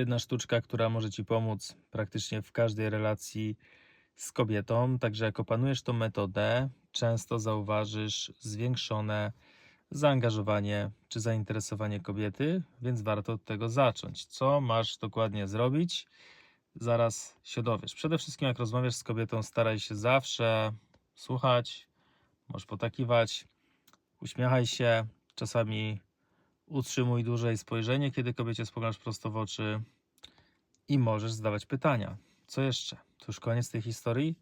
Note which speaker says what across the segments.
Speaker 1: jedna sztuczka, która może Ci pomóc praktycznie w każdej relacji z kobietą. Także jak opanujesz tą metodę, często zauważysz zwiększone zaangażowanie czy zainteresowanie kobiety, więc warto od tego zacząć. Co masz dokładnie zrobić? Zaraz się dowiesz. Przede wszystkim, jak rozmawiasz z kobietą, staraj się zawsze słuchać, możesz potakiwać, uśmiechaj się, czasami utrzymuj dłużej spojrzenie, kiedy kobiecie spoglądasz prosto w oczy i możesz zadawać pytania. Co jeszcze? To już koniec tej historii?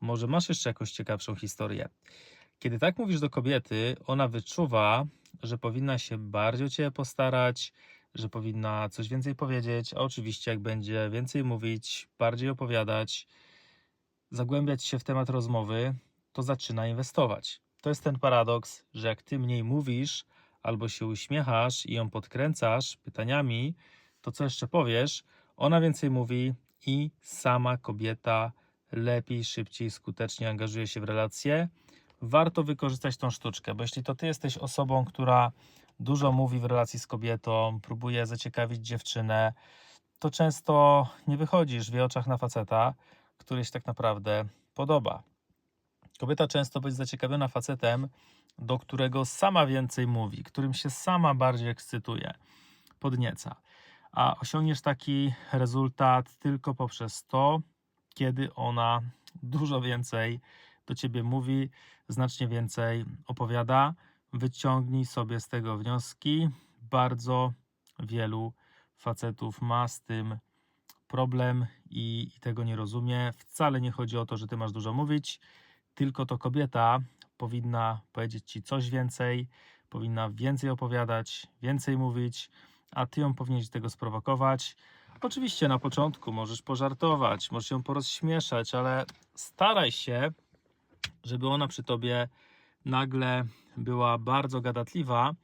Speaker 1: Może masz jeszcze jakąś ciekawszą historię? Kiedy tak mówisz do kobiety, ona wyczuwa, że powinna się bardziej o ciebie postarać, że powinna coś więcej powiedzieć, a oczywiście jak będzie więcej mówić, bardziej opowiadać, zagłębiać się w temat rozmowy, to zaczyna inwestować. To jest ten paradoks, że jak ty mniej mówisz, albo się uśmiechasz i ją podkręcasz pytaniami, to co jeszcze powiesz, ona więcej mówi i sama kobieta lepiej, szybciej, skutecznie angażuje się w relacje. Warto wykorzystać tą sztuczkę, bo jeśli to ty jesteś osobą, która dużo mówi w relacji z kobietą, próbuje zaciekawić dziewczynę, to często nie wychodzisz w jej oczach na faceta, który się tak naprawdę podoba. Kobieta często będzie zaciekawiona facetem, do którego sama więcej mówi, którym się sama bardziej ekscytuje, podnieca. A osiągniesz taki rezultat tylko poprzez to, kiedy ona dużo więcej do ciebie mówi, znacznie więcej opowiada. Wyciągnij sobie z tego wnioski. Bardzo wielu facetów ma z tym problem i, i tego nie rozumie. Wcale nie chodzi o to, że ty masz dużo mówić, tylko to kobieta powinna powiedzieć ci coś więcej, powinna więcej opowiadać, więcej mówić, a ty ją powinieneś tego sprowokować. Oczywiście na początku możesz pożartować, możesz ją porozśmieszać, ale staraj się, żeby ona przy tobie nagle była bardzo gadatliwa,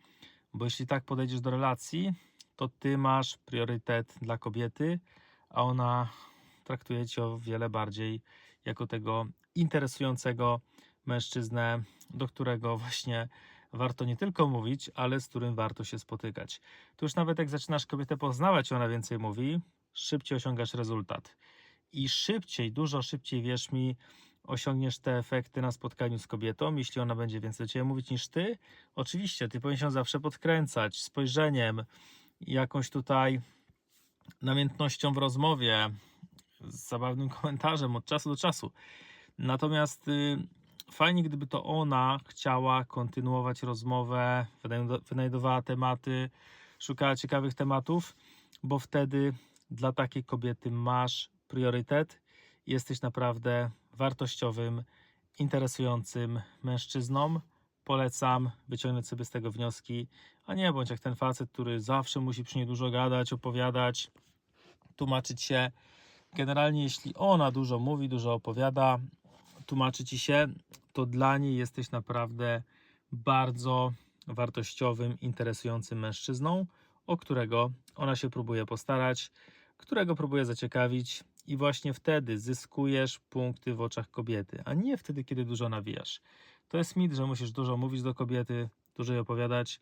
Speaker 1: bo jeśli tak podejdziesz do relacji, to ty masz priorytet dla kobiety, a ona traktuje cię o wiele bardziej jako tego interesującego mężczyznę, do którego właśnie warto nie tylko mówić, ale z którym warto się spotykać. Tu już nawet jak zaczynasz kobietę poznawać, ona więcej mówi, szybciej osiągasz rezultat. I szybciej, dużo szybciej, wierz mi, osiągniesz te efekty na spotkaniu z kobietą, jeśli ona będzie więcej ciebie mówić niż ty. Oczywiście, ty powinien się zawsze podkręcać spojrzeniem, jakąś tutaj namiętnością w rozmowie, z zabawnym komentarzem od czasu do czasu. Natomiast y, fajnie, gdyby to ona chciała kontynuować rozmowę, wynajdowała tematy, szukała ciekawych tematów, bo wtedy dla takiej kobiety masz priorytet i jesteś naprawdę wartościowym, interesującym mężczyzną. Polecam wyciągnąć sobie z tego wnioski, a nie bądź jak ten facet, który zawsze musi przy niej dużo gadać, opowiadać, tłumaczyć się. Generalnie, jeśli ona dużo mówi, dużo opowiada, tłumaczy ci się, to dla niej jesteś naprawdę bardzo wartościowym, interesującym mężczyzną, o którego ona się próbuje postarać, którego próbuje zaciekawić, i właśnie wtedy zyskujesz punkty w oczach kobiety, a nie wtedy, kiedy dużo nawijasz. To jest mit, że musisz dużo mówić do kobiety, dużo jej opowiadać.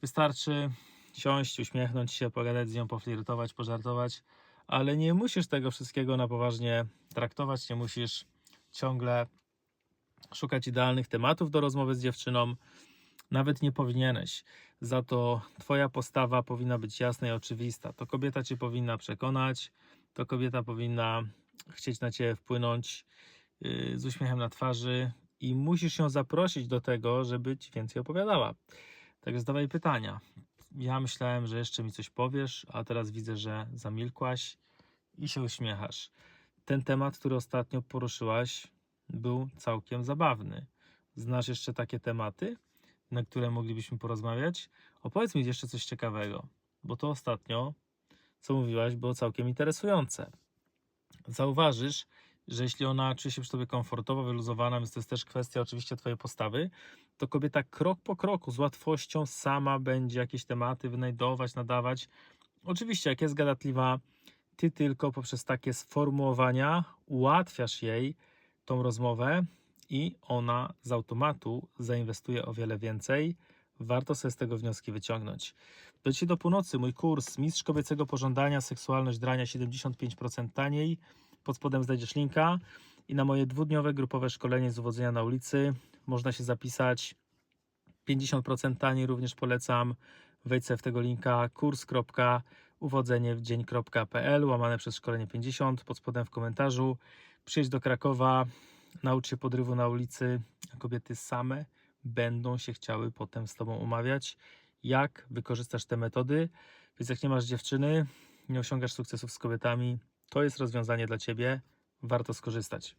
Speaker 1: Wystarczy siąść, uśmiechnąć się, pogadać z nią, poflirtować, pożartować, ale nie musisz tego wszystkiego na poważnie traktować, nie musisz ciągle szukać idealnych tematów do rozmowy z dziewczyną. Nawet nie powinieneś. Za to Twoja postawa powinna być jasna i oczywista. To kobieta Cię powinna przekonać, to kobieta powinna chcieć na Ciebie wpłynąć yy, z uśmiechem na twarzy i musisz ją zaprosić do tego, żeby Ci więcej opowiadała. Także zadawaj pytania. Ja myślałem, że jeszcze mi coś powiesz, a teraz widzę, że zamilkłaś i się uśmiechasz. Ten temat, który ostatnio poruszyłaś, był całkiem zabawny. Znasz jeszcze takie tematy, na które moglibyśmy porozmawiać? Opowiedz mi jeszcze coś ciekawego, bo to ostatnio, co mówiłaś, było całkiem interesujące. Zauważysz, że jeśli ona czuje się przy tobie komfortowo, wyluzowana, więc to jest też kwestia oczywiście twojej postawy, to kobieta krok po kroku z łatwością sama będzie jakieś tematy wynajdować, nadawać. Oczywiście, jak jest gadatliwa, ty tylko poprzez takie sformułowania ułatwiasz jej tą rozmowę i ona z automatu zainwestuje o wiele więcej warto sobie z tego wnioski wyciągnąć. Do dzisiaj do północy mój kurs Mistrz Kobiecego Pożądania, Seksualność Drania 75% taniej. Pod spodem znajdziesz linka i na moje dwudniowe grupowe szkolenie z uwodzenia na ulicy można się zapisać 50% taniej, również polecam. Wejdź w tego linka kurs.uwodzeniewdzień.pl łamane przez szkolenie 50 pod spodem w komentarzu. Przyjedź do Krakowa, naucz się podrywu na ulicy, kobiety same będą się chciały potem z Tobą umawiać, jak wykorzystasz te metody. Więc jak nie masz dziewczyny, nie osiągasz sukcesów z kobietami, to jest rozwiązanie dla Ciebie, warto skorzystać.